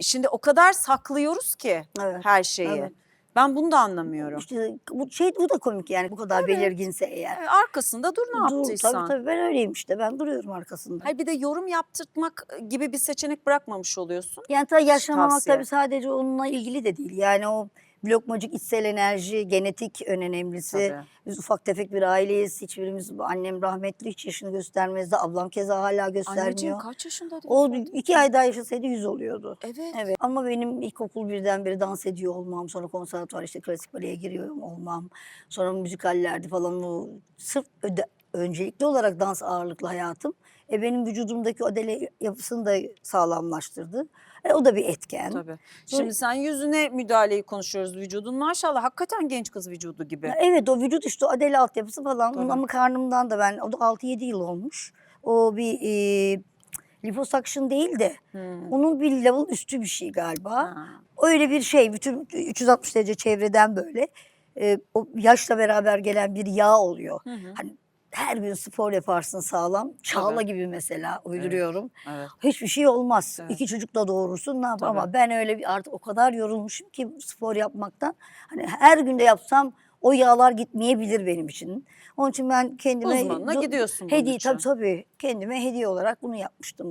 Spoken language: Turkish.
şimdi o kadar saklıyoruz ki Evet. her şeyi. evet. Ben bunu da anlamıyorum. İşte bu şey bu da komik yani bu kadar belirginse eğer. Evet, Arkasında dur ne Dur, yaptıysan. tabii tabii ben öyleyim işte ben duruyorum arkasında. Hayır bir de yorum yaptırtmak gibi bir seçenek bırakmamış oluyorsun. Yani tabii yaşamamak tavsiye. tabii sadece onunla ilgili de değil. Yani o blokmacık içsel enerji, genetik en önemlisi. Tabii. Biz ufak tefek bir aileyiz. Hiçbirimiz annem rahmetli hiç yaşını göstermezdi. Ablam keza hala göstermiyor. Anneciğim kaç yaşında? o iki ay daha yaşasaydı yüz oluyordu. Evet. Evet ama benim ilkokul birden beri dans ediyor olmam, sonra konservatuvar işte klasik baleye giriyorum olmam, sonra müzikallerde falan o sırf öde- öncelikli olarak dans ağırlıklı hayatım. E benim vücudumdaki o dele yapısını da sağlamlaştırdı. E o da bir etken. Tabii. Şimdi sen yüzüne müdahaleyi konuşuyoruz vücudun. Maşallah hakikaten genç kız vücudu gibi. Ya Evet o vücut işte o adele altyapısı falan. Tabii. Ama karnımdan da ben o da 6-7 yıl olmuş. O bir e, liposuction değil de Hmm. onun bir level üstü bir şey galiba. Ha. Öyle bir şey bütün 360 derece çevreden böyle e, o yaşla beraber gelen bir yağ oluyor. Hı hı. Hani her gün spor yaparsın sağlam. Çağla Tabii. gibi mesela uyduruyorum. Evet. Hiçbir şey olmaz. Evet. İki çocuk da doğurursun ne yap Tabii. ama ben öyle bir artık o kadar yorulmuşum ki spor yapmaktan. Hani her günde yapsam o yağlar gitmeyebilir benim için. Onun için ben kendime Uzmanına gidiyorsun bunun hediye için. tabii tabii kendime hediye olarak bunu yapmıştım.